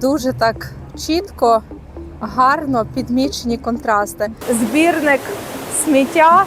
Дуже так чітко, гарно підмічені контрасти. Збірник сміття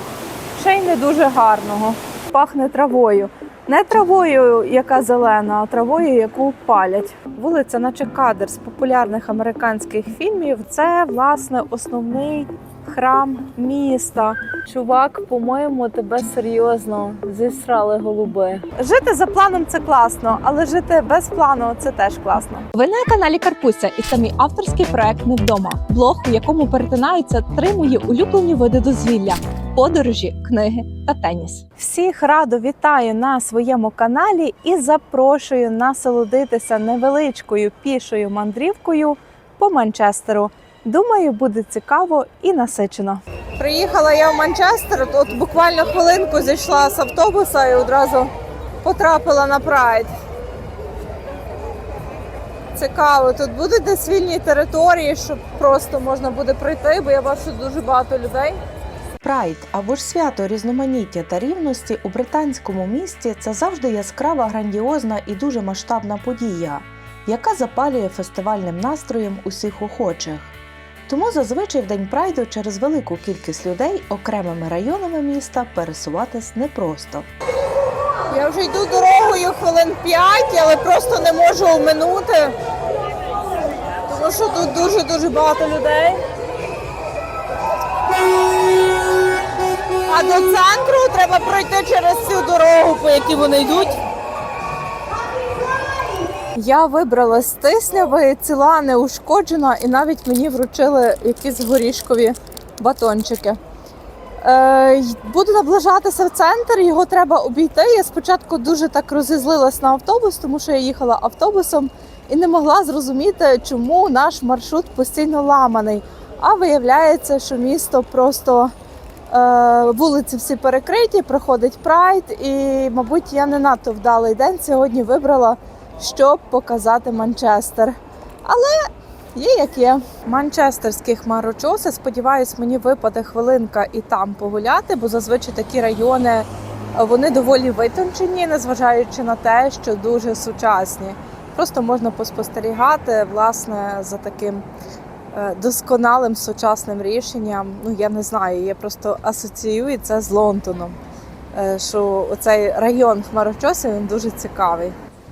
ще й не дуже гарного. Пахне травою. Не травою, яка зелена, а травою, яку палять. Вулиця, наче кадр з популярних американських фільмів. Це власне основний храм міста. Чувак, по-моєму, тебе серйозно зісрали голуби. Жити за планом це класно, але жити без плану це теж класно. Ви на каналі Карпуся і це мій авторський проект не вдома. Блог, у якому перетинаються три мої улюблені види дозвілля: подорожі, книги та теніс. Всіх радо вітаю на своєму каналі і запрошую насолодитися невеличкою пішою мандрівкою по Манчестеру. Думаю, буде цікаво і насичено. Приїхала я в Манчестер. От буквально хвилинку зійшла з автобуса і одразу потрапила на прайд. Цікаво, тут будуть десь вільні території, щоб просто можна буде пройти, бо я бачу дуже багато людей. Прайд або ж свято різноманіття та рівності у британському місті це завжди яскрава, грандіозна і дуже масштабна подія, яка запалює фестивальним настроєм усіх охочих. Тому зазвичай в день прайду через велику кількість людей окремими районами міста пересуватись непросто. Я вже йду дорогою хвилин 5, але просто не можу оминути. Тому що тут дуже-дуже багато людей. А до центру треба пройти через цю дорогу, по якій вони йдуть. Я вибрала з Тисняви, ціла, неушкоджена, і навіть мені вручили якісь горішкові батончики. Е, буду наближатися в центр, його треба обійти. Я спочатку дуже так розізлилась на автобус, тому що я їхала автобусом і не могла зрозуміти, чому наш маршрут постійно ламаний. А виявляється, що місто просто е, вулиці всі перекриті, проходить прайд, і, мабуть, я не надто вдалий день сьогодні вибрала, щоб показати Манчестер. Але Є як є. Манчестерські хмарочоси. Сподіваюсь, мені випаде хвилинка і там погуляти, бо зазвичай такі райони е, вони доволі витончені, незважаючи на те, що дуже сучасні. Просто можна поспостерігати власне за таким е, досконалим сучасним рішенням. Ну я не знаю, я просто асоціюю це з Лондоном. е, Що оцей район хмарочосів він дуже цікавий.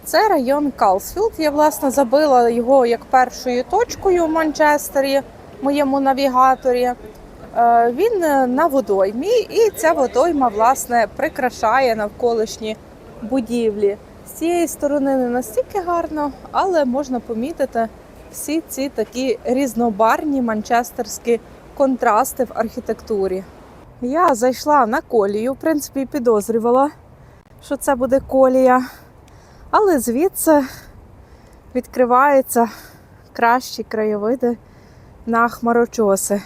Це район Калсфілд. Я власне забила його як першою точкою в Манчестері, моєму навігаторі. Е, Він е, на водоймі, і ця водойма власне прикрашає навколишні будівлі. З цієї сторони не настільки гарно, але можна помітити всі ці такі різнобарні манчестерські контрасти в архітектурі. Я зайшла на колію, в принципі, підозрювала, що це буде колія. Але звідси відкриваються кращі краєвиди на хмарочоси.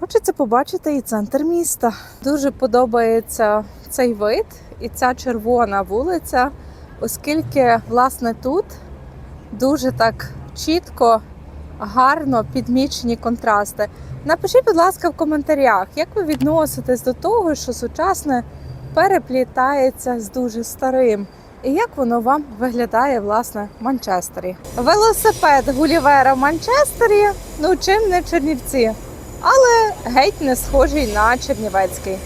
Хочеться побачити і центр міста. Дуже подобається цей вид і ця червона вулиця, оскільки, власне, тут дуже так чітко, гарно підмічені контрасти. Напишіть, будь ласка, в коментарях, як ви відноситесь до того, що сучасне переплітається з дуже старим. І як воно вам виглядає власне в Манчестері? Велосипед Гулівера в Манчестері, ну чим не Чернівці, але геть не схожий на Чернівецький.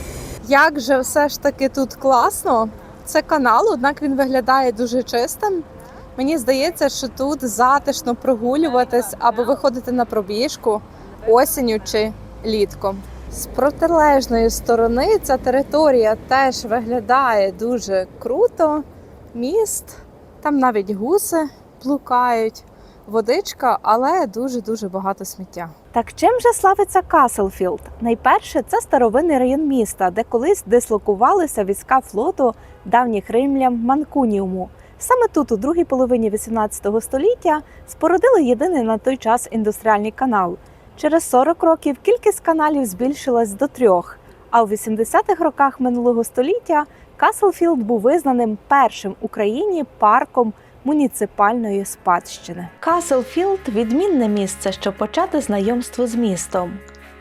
Як же все ж таки тут класно? Це канал, однак він виглядає дуже чистим. Мені здається, що тут затишно прогулюватись або виходити на пробіжку осінню чи літком. З протилежної сторони ця територія теж виглядає дуже круто міст, там навіть гуси блукають, водичка, але дуже-дуже багато сміття. Так чим же славиться Каслфілд? Найперше, це старовинний район міста, де колись дислокувалися війська флоту давніх римлян Манкуніуму. Саме тут, у другій половині 18 століття, спорудили єдиний на той час індустріальний канал. Через 40 років кількість каналів збільшилась до трьох. А у 80-х роках минулого століття Каслфілд був визнаним першим в Україні парком муніципальної спадщини. Каслфілд відмінне місце, щоб почати знайомство з містом.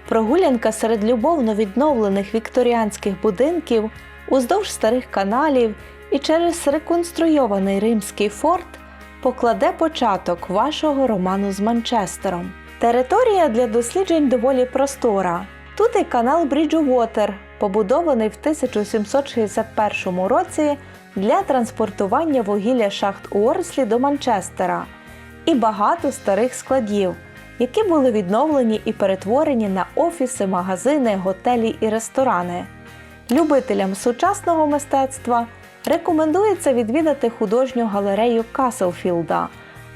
Прогулянка серед любовно відновлених вікторіанських будинків уздовж старих каналів і через реконструйований римський форт покладе початок вашого роману з Манчестером. Територія для досліджень доволі простора. Тут і канал Бріджуотер, побудований в 1761 році для транспортування вугілля шахт Уорслі до Манчестера, і багато старих складів, які були відновлені і перетворені на офіси, магазини, готелі і ресторани. Любителям сучасного мистецтва рекомендується відвідати художню галерею Каслфілда,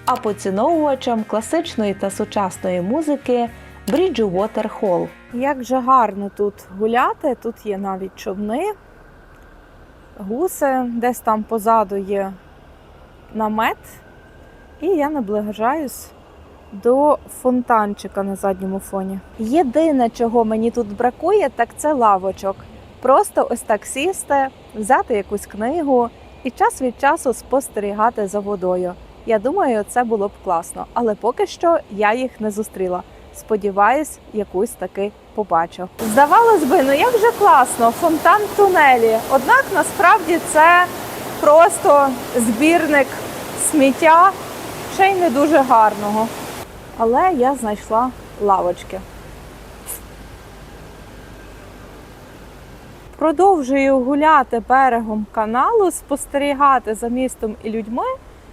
а поціновувачам класичної та сучасної музики Бріджуотер Холл. Як же гарно тут гуляти. Тут є навіть човни, гуси, десь там позаду є намет. І я наближаюсь до фонтанчика на задньому фоні. Єдине, чого мені тут бракує, так це лавочок. Просто ось так сісти, взяти якусь книгу і час від часу спостерігати за водою. Я думаю, це було б класно, але поки що я їх не зустріла. Сподіваюсь, якусь таки побачу. Здавалось би, ну як же класно, фонтан тунелі. Однак насправді це просто збірник сміття, ще й не дуже гарного. Але я знайшла лавочки. Продовжую гуляти берегом каналу, спостерігати за містом і людьми,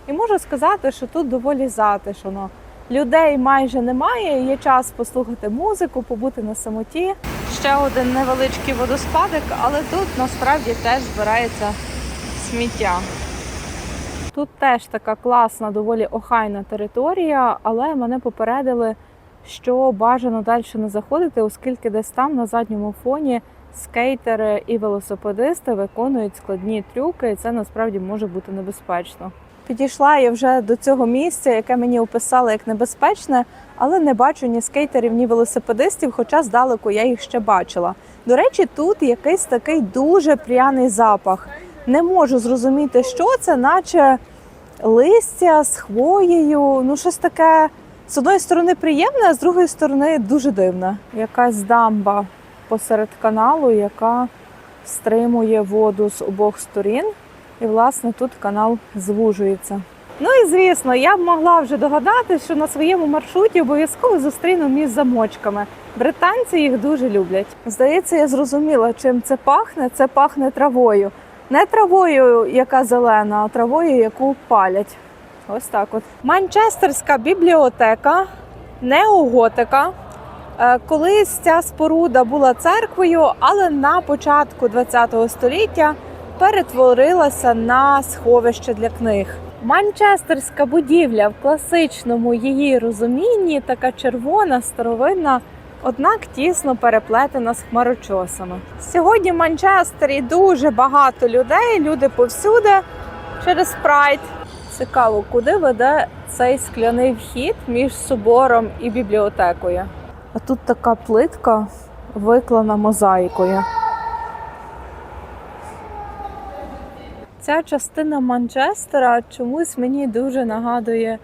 і можу сказати, що тут доволі затишно. Людей майже немає, є час послухати музику, побути на самоті. Ще один невеличкий водоспадик, але тут насправді теж збирається сміття. Тут теж така класна, доволі охайна територія, але мене попередили, що бажано далі не заходити, оскільки десь там на задньому фоні скейтери і велосипедисти виконують складні трюки, і це насправді може бути небезпечно. Підійшла я вже до цього місця, яке мені описали як небезпечне, але не бачу ні скейтерів, ні велосипедистів, хоча здалеку я їх ще бачила. До речі, тут якийсь такий дуже пряний запах. Не можу зрозуміти, що це, наче листя з хвоєю. Ну, щось таке з одної сторони приємне, а з другої сторони дуже дивне. Якась дамба посеред каналу, яка стримує воду з обох сторін. І, власне, тут канал звужується. Ну і звісно, я б могла вже догадатися, що на своєму маршруті обов'язково зустріну міст замочками. Британці їх дуже люблять. Здається, я зрозуміла, чим це пахне. Це пахне травою. Не травою, яка зелена, а травою, яку палять. Ось так от. Манчестерська бібліотека, неоготика. Е, Колись ця споруда була церквою, але на початку ХХ століття перетворилася на сховище для книг. Манчестерська будівля в класичному її розумінні така червона, старовинна, однак тісно переплетена з хмарочосами. Сьогодні в Манчестері дуже багато людей, люди повсюди через прайд. Цікаво, куди веде цей скляний вхід між собором і бібліотекою. А тут така плитка виклана мозаїкою. Ця частина Манчестера чомусь мені дуже нагадує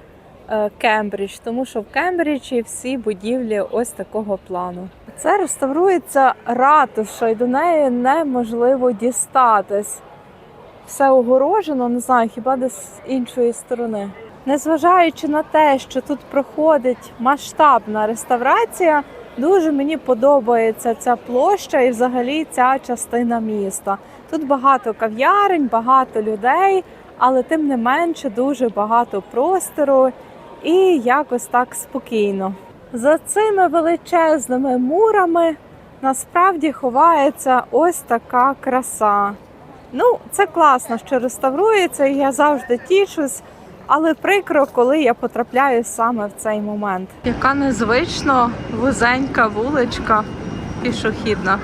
е, Кембридж, тому що в Кембриджі всі будівлі ось такого плану. Це реставрується ратуша, і до неї неможливо дістатись. Все огорожено, не знаю, хіба десь з іншої сторони. Незважаючи на те, що тут проходить масштабна реставрація, дуже мені подобається ця площа і взагалі ця частина міста. Тут багато кав'ярень, багато людей, але тим не менше дуже багато простору і якось так спокійно. За цими величезними мурами насправді ховається ось така краса. Ну, це класно, що реставрується, і я завжди тішусь, але прикро, коли я потрапляю саме в цей момент. Яка незвично вузенька вуличка пішохідна.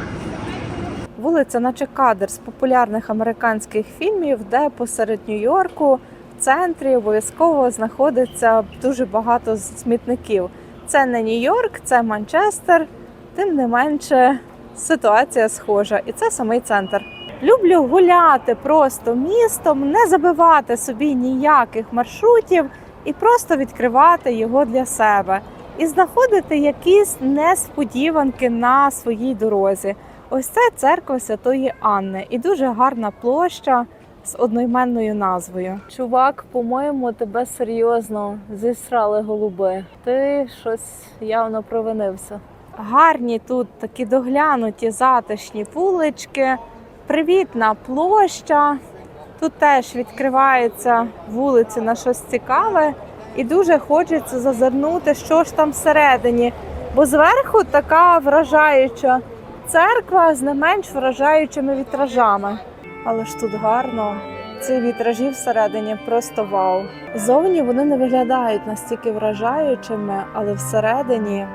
Вулиця, наче кадр з популярних американських фільмів, де посеред Нью-Йорку в центрі обов'язково знаходиться дуже багато смітників. Це не Нью-Йорк, це Манчестер. Тим не менше, ситуація схожа, і це самий центр. Люблю гуляти просто містом, не забивати собі ніяких маршрутів і просто відкривати його для себе і знаходити якісь несподіванки на своїй дорозі. Ось це церква Святої Анни і дуже гарна площа, з одноіменною назвою. Чувак, по-моєму, тебе серйозно зісрали голуби. Ти щось явно провинився. Гарні тут такі доглянуті затишні вулички, привітна площа. Тут теж відкриваються вулиці на щось цікаве, і дуже хочеться зазирнути, що ж там всередині. Бо зверху така вражаюча церква з не менш вражаючими вітражами. Але ж тут гарно. Ці вітражі всередині просто вау. Зовні вони не виглядають настільки вражаючими, але всередині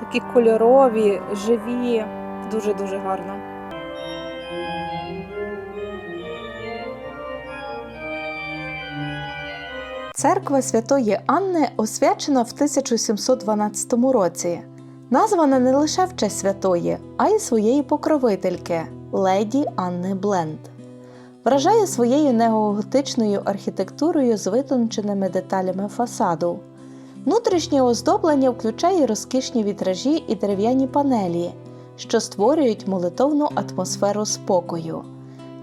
такі кольорові, живі, дуже дуже гарно. Церква Святої Анни освячена в 1712 році. Названа не лише в честь святої, а й своєї покровительки леді Анни Бленд. Вражає своєю неоготичною архітектурою з витонченими деталями фасаду. Внутрішнє оздоблення включає розкішні вітражі і дерев'яні панелі, що створюють молитовну атмосферу спокою.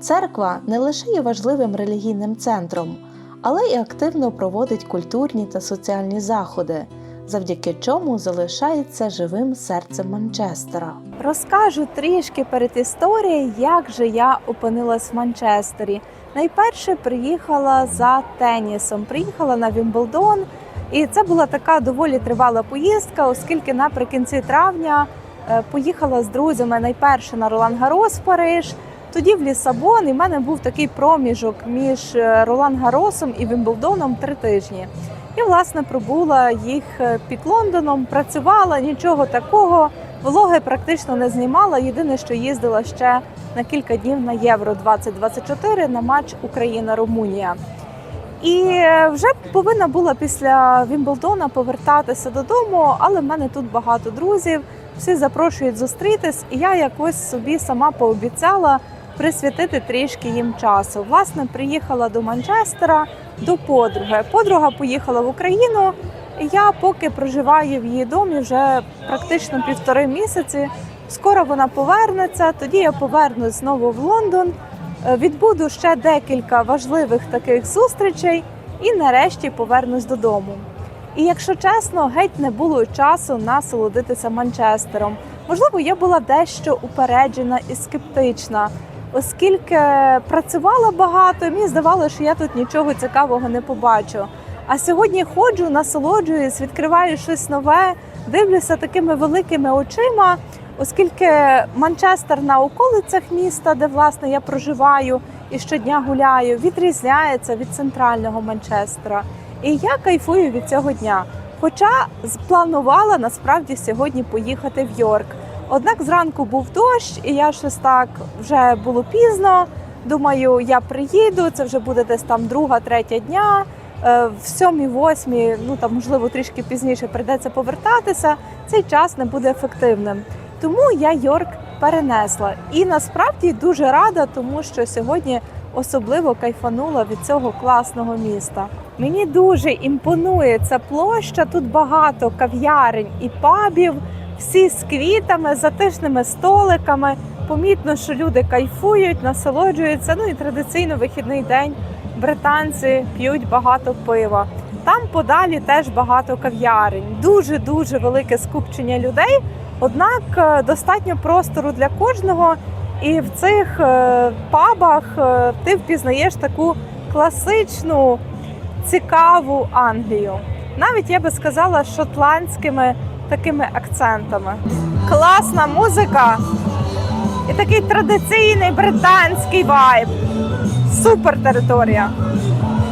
Церква не лише є важливим релігійним центром, але й активно проводить культурні та соціальні заходи, завдяки чому залишається живим серцем Манчестера. Розкажу трішки перед історією, як же я опинилась в Манчестері. Найперше приїхала за тенісом, приїхала на Вімблдон, і це була така доволі тривала поїздка, оскільки наприкінці травня е, поїхала з друзями найперше на Ролан Гарос в Париж, тоді в Лісабон. І в мене був такий проміжок між е, Ролан Гаросом і Вімблдоном три тижні. І власне пробула їх е, під Лондоном, працювала нічого такого. Влоги практично не знімала. Єдине, що їздила ще на кілька днів на Євро 2024 на матч Україна-Румунія. І е, вже повинна була після Вімблдона повертатися додому, але в мене тут багато друзів. Всі запрошують зустрітись, і я якось собі сама пообіцяла присвятити трішки їм часу. Власне, приїхала до Манчестера до подруги. Подруга поїхала в Україну. І я поки проживаю в її домі вже практично півтори місяці. Скоро вона повернеться. Тоді я повернусь знову в Лондон. Е, Відбуду ще декілька важливих таких зустрічей і нарешті повернусь додому. І якщо чесно, геть не було часу насолодитися Манчестером. Можливо, я була дещо упереджена і скептична, оскільки працювала багато, і мені здавалося, що я тут нічого цікавого не побачу. А сьогодні ходжу, насолоджуюсь, відкриваю щось нове, дивлюся такими великими очима, оскільки Манчестер на околицях міста, де власне я проживаю і щодня гуляю, відрізняється від центрального Манчестера. І я кайфую від цього дня. Хоча спланувала насправді сьогодні поїхати в Йорк. Однак зранку був дощ, і я щось так вже було пізно. Думаю, я приїду. Це вже буде десь там друга, третя дня. Е, В сьомій, восьмій, ну там можливо трішки пізніше прийдеться повертатися. Цей час не буде ефективним. Тому я Йорк перенесла. І насправді дуже рада, тому що сьогодні особливо кайфанула від цього класного міста. Мені дуже імпонує ця площа. Тут багато кав'ярень і пабів, всі з квітами, затишними столиками. Помітно, що люди кайфують, насолоджуються. Ну і традиційно вихідний день британці п'ють багато пива. Там подалі теж багато кав'ярень. Дуже дуже велике скупчення людей. Однак е, достатньо простору для кожного. І в цих е, пабах е, ти впізнаєш таку класичну, цікаву Англію. Навіть я би сказала, шотландськими такими акцентами. Класна музика і такий традиційний британський вайб. Супер територія.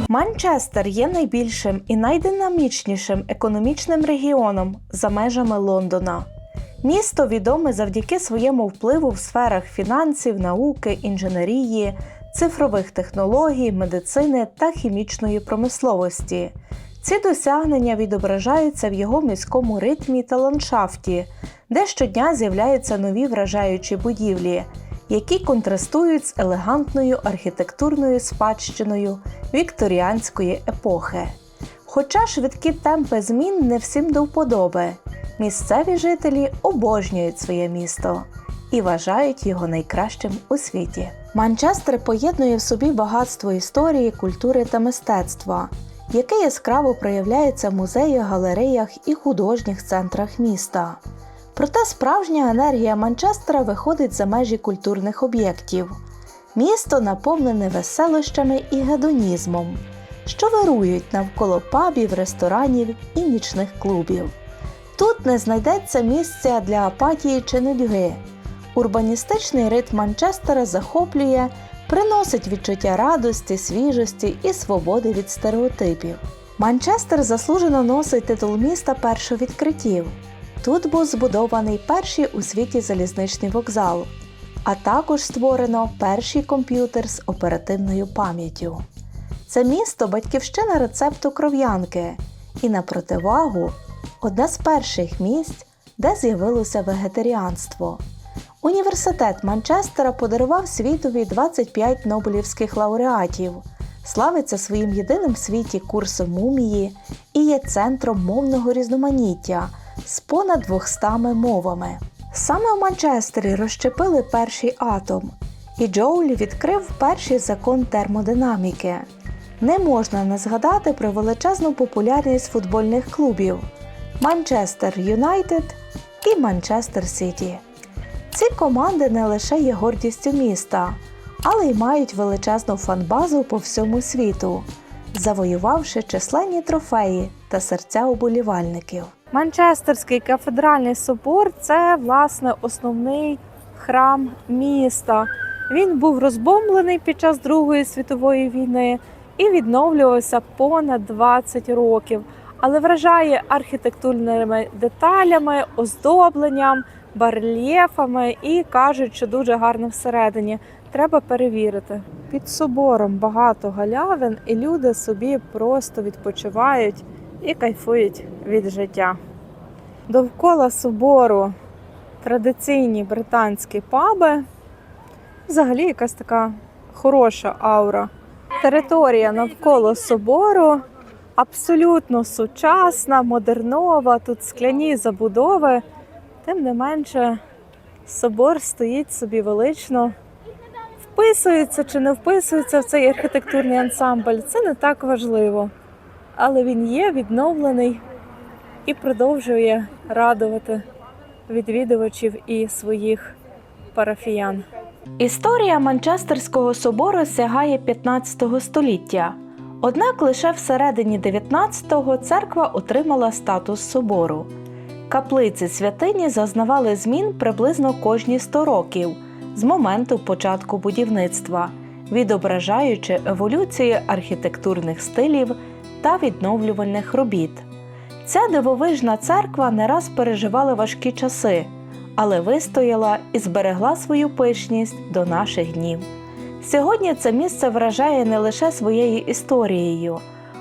Манчестер є найбільшим і найдинамічнішим економічним регіоном за межами Лондона. Місто відоме завдяки своєму впливу в сферах фінансів, науки, інженерії, цифрових технологій, медицини та хімічної промисловості. Ці досягнення відображаються в його міському ритмі та ландшафті, де щодня з'являються нові вражаючі будівлі, які контрастують з елегантною архітектурною спадщиною вікторіанської епохи. Хоча швидкі темпи змін не всім до вподоби, місцеві жителі обожнюють своє місто і вважають його найкращим у світі. Манчестер поєднує в собі багатство історії, культури та мистецтва, яке яскраво проявляється в музеях, галереях і художніх центрах міста. Проте справжня енергія Манчестера виходить за межі культурних об'єктів. Місто наповнене веселощами і гедонізмом, що вирують навколо пабів, ресторанів і нічних клубів. Тут не знайдеться місця для апатії чи нудьги. Урбаністичний ритм Манчестера захоплює, приносить відчуття радості, свіжості і свободи від стереотипів. Манчестер заслужено носить титул міста першовідкриттів. Тут був збудований перший у світі залізничний вокзал, а також створено перший комп'ютер з оперативною пам'яттю. Це місто батьківщина рецепту кров'янки і на противагу одне з перших місць, де з'явилося вегетаріанство. Університет Манчестера подарував світові 25 нобелівських лауреатів, славиться своїм єдиним в світі курсом мумії і є центром мовного різноманіття з понад 200 мовами. Саме в Манчестері розщепили перший атом, і Джоулі відкрив перший закон термодинаміки. Не можна не згадати про величезну популярність футбольних клубів Манчестер Юнайтед і Манчестер Сіті. Ці команди не лише є гордістю міста, але й мають величезну фанбазу по всьому світу, завоювавши численні трофеї та серця уболівальників. Манчестерський кафедральний собор це власне основний храм міста. Він був розбомблений під час Другої світової війни і відновлювався понад 20 років, але вражає архітектурними деталями, оздобленням, барельєфами і кажуть, що дуже гарно всередині. Треба перевірити. Під собором багато галявин, і люди собі просто відпочивають і кайфують від життя. Довкола собору традиційні британські паби. Взагалі якась така хороша аура. Територія навколо собору абсолютно сучасна, модернова, тут скляні забудови. Тим не менше, собор стоїть собі велично. Вписується чи не вписується в цей архітектурний ансамбль, це не так важливо. Але він є відновлений і продовжує радувати відвідувачів і своїх парафіян. Історія Манчестерського собору сягає 15 століття. Однак лише всередині 19-го церква отримала статус собору. Каплиці святині зазнавали змін приблизно кожні 100 років з моменту початку будівництва, відображаючи еволюцію архітектурних стилів та відновлювальних робіт. Ця дивовижна церква не раз переживала важкі часи, але вистояла і зберегла свою пишність до наших днів. Сьогодні це місце вражає не лише своєю історією,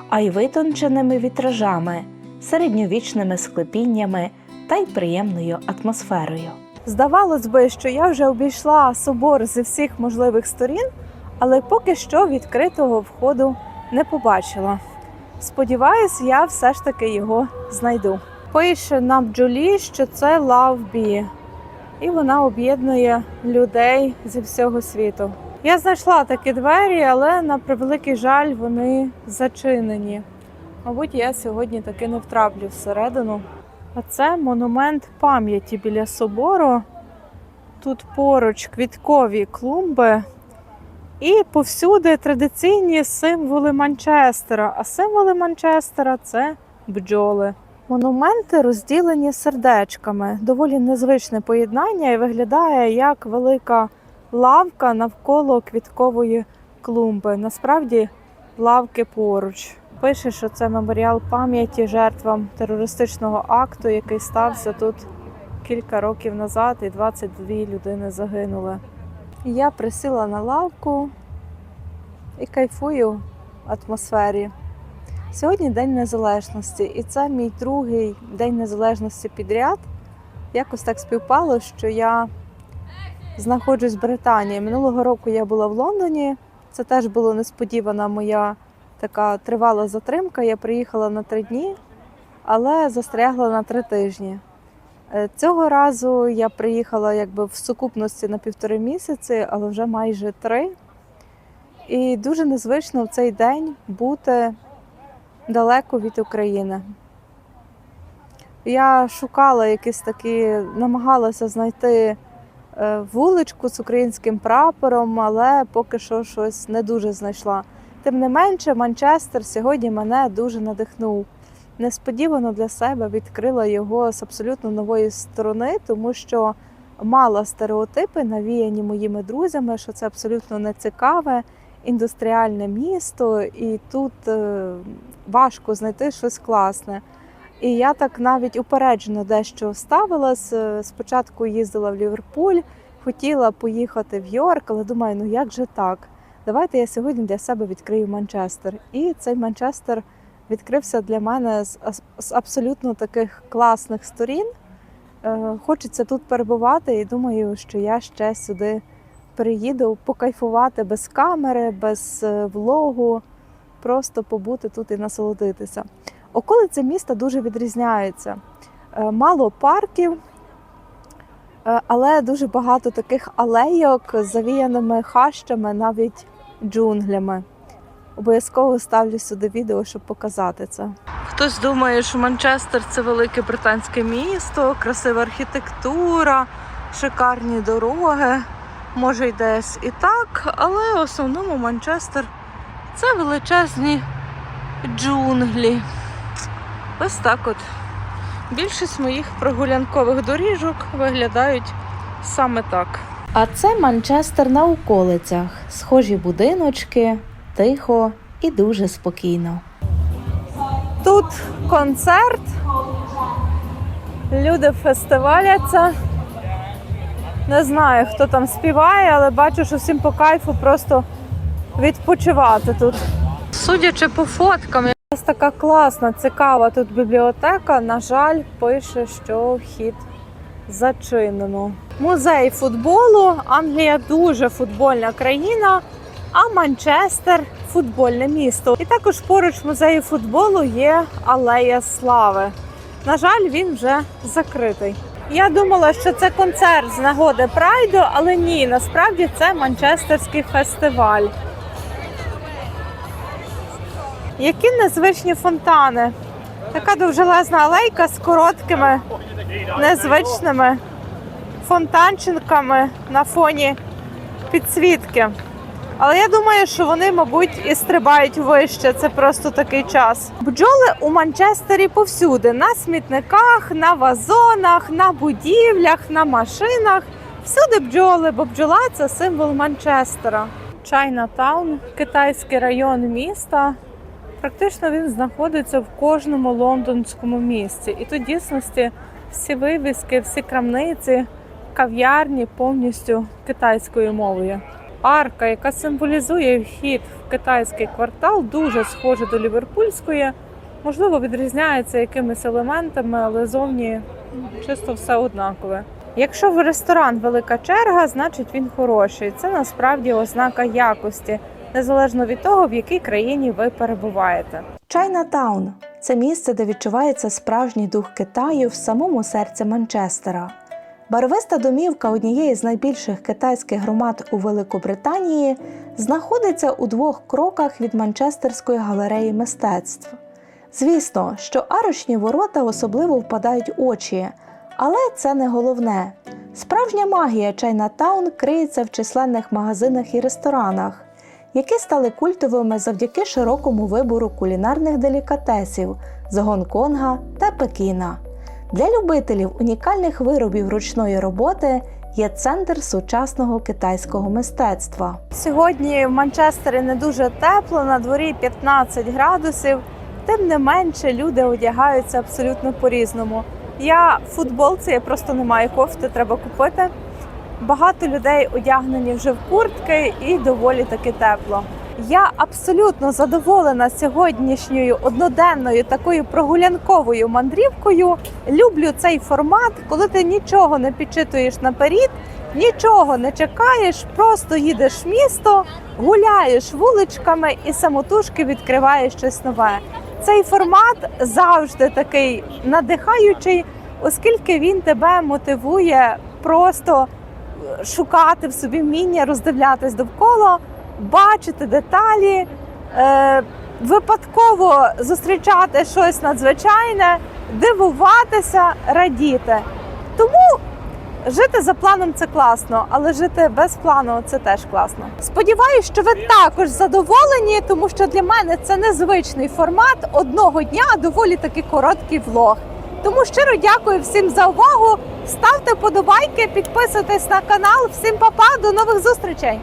а й витонченими вітражами, середньовічними склепіннями та й приємною атмосферою. Здавалось би, що я вже обійшла собор зі всіх можливих сторін, але поки що відкритого входу не побачила. Сподіваюсь, я все ж таки його знайду. Пише на бджолі, що це Bee, і вона об'єднує людей зі всього світу. Я знайшла такі двері, але на превеликий жаль вони зачинені. Мабуть, я сьогодні таки не втраплю всередину. А це монумент пам'яті біля собору. Тут поруч квіткові клумби. І повсюди традиційні символи Манчестера. А символи Манчестера це бджоли. Монументи розділені сердечками. Доволі незвичне поєднання і виглядає як велика лавка навколо квіткової клумби. Насправді лавки поруч. Пише, що це меморіал пам'яті жертвам терористичного акту, який стався тут кілька років назад, і 22 людини загинули. Я присіла на лавку і кайфую в атмосфері. Сьогодні День Незалежності, і це мій другий день незалежності підряд. Якось так співпало, що я знаходжусь в Британії. Минулого року я була в Лондоні. Це теж була несподівана моя така тривала затримка. Я приїхала на три дні, але застрягла на три тижні. Е, Цього разу я приїхала якби в сукупності на півтори місяці, але вже майже три. І дуже незвично в цей день бути далеко від України. Я шукала якісь такі, намагалася знайти вуличку з українським прапором, але поки що щось не дуже знайшла. Тим не менше, Манчестер сьогодні мене дуже надихнув. Несподівано для себе відкрила його з абсолютно нової сторони, тому що мала стереотипи, навіяні моїми друзями, що це абсолютно нецікаве, індустріальне місто, і тут е, важко знайти щось класне. І я так навіть упереджено дещо ставилась. Спочатку їздила в Ліверпуль, хотіла поїхати в Йорк, але думаю, ну як же так? Давайте я сьогодні для себе відкрию Манчестер. І цей Манчестер відкрився для мене з, з абсолютно таких класних сторін. Е, Хочеться тут перебувати, і думаю, що я ще сюди приїду покайфувати без камери, без е, влогу, просто побути тут і насолодитися. Околиці міста дуже відрізняються. Е, Мало парків, е, але дуже багато таких алейок з завіяними хащами, навіть джунглями. Обов'язково ставлю сюди відео, щоб показати це. Хтось думає, що Манчестер це велике британське місто, красива архітектура, шикарні дороги. Може й десь і так, але в основному Манчестер це величезні джунглі. Ось так от. Більшість моїх прогулянкових доріжок виглядають саме так. А це Манчестер на околицях. Схожі будиночки, тихо і дуже спокійно. Тут концерт. Люди фестиваляться. Не знаю, хто там співає, але бачу, що всім по кайфу просто відпочивати тут. Судячи по фоткам, якась така класна, цікава тут бібліотека. На жаль, пише, що вхід зачинено. Музей футболу. Англія дуже футбольна країна, а Манчестер футбольне місто. І також поруч музею футболу є алея слави. На жаль, він вже закритий. Я думала, що це концерт з нагоди Прайду, але ні, насправді це Манчестерський фестиваль. Які незвичні фонтани. Така довжелезна алейка з короткими, незвичними фонтанчиками на фоні підсвітки. Але я думаю, що вони, мабуть, і стрибають вище. Це просто такий час. Бджоли у Манчестері повсюди: на смітниках, на вазонах, на будівлях, на машинах. Всюди бджоли, бо бджола це символ Манчестера. Чайнатаун, китайський район міста. Практично він знаходиться в кожному лондонському місті. І тут дійсності всі вивіски, всі крамниці, кав'ярні повністю китайською мовою. Арка, яка символізує вхід в китайський квартал, дуже схожа до ліверпульської. Можливо, відрізняється якимись елементами, але зовні чисто все однакове. Якщо в ресторан велика черга, значить він хороший. Це насправді ознака якості, незалежно від того, в якій країні ви перебуваєте. Чайнатаун це місце, де відчувається справжній дух Китаю в самому серці Манчестера. Барвиста домівка однієї з найбільших китайських громад у Великобританії знаходиться у двох кроках від Манчестерської галереї мистецтв. Звісно, що арочні ворота особливо впадають очі, але це не головне. Справжня магія Чайнатаун криється в численних магазинах і ресторанах, які стали культовими завдяки широкому вибору кулінарних делікатесів з Гонконга та Пекіна. Для любителів унікальних виробів ручної роботи є центр сучасного китайського мистецтва. Сьогодні в Манчестері не дуже тепло, на дворі 15 градусів. Тим не менше, люди одягаються абсолютно по-різному. Я в футболці, я просто не маю кофти, треба купити. Багато людей одягнені вже в куртки і доволі таки тепло. Я абсолютно задоволена сьогоднішньою одноденною такою прогулянковою мандрівкою. Люблю цей формат, коли ти нічого не підчитуєш наперед, нічого не чекаєш, просто їдеш в місто, гуляєш вуличками і самотужки відкриваєш щось нове. Цей формат завжди такий надихаючий, оскільки він тебе мотивує просто шукати в собі вміння, роздивлятись довкола, бачити деталі, е, випадково зустрічати щось надзвичайне, дивуватися, радіти. Тому жити за планом це класно, але жити без плану це теж класно. Сподіваюсь, що ви також задоволені, тому що для мене це незвичний формат одного дня, доволі таки короткий влог. Тому щиро дякую всім за увагу. Ставте вподобайки, підписуйтесь на канал. Всім па-па, до нових зустрічей!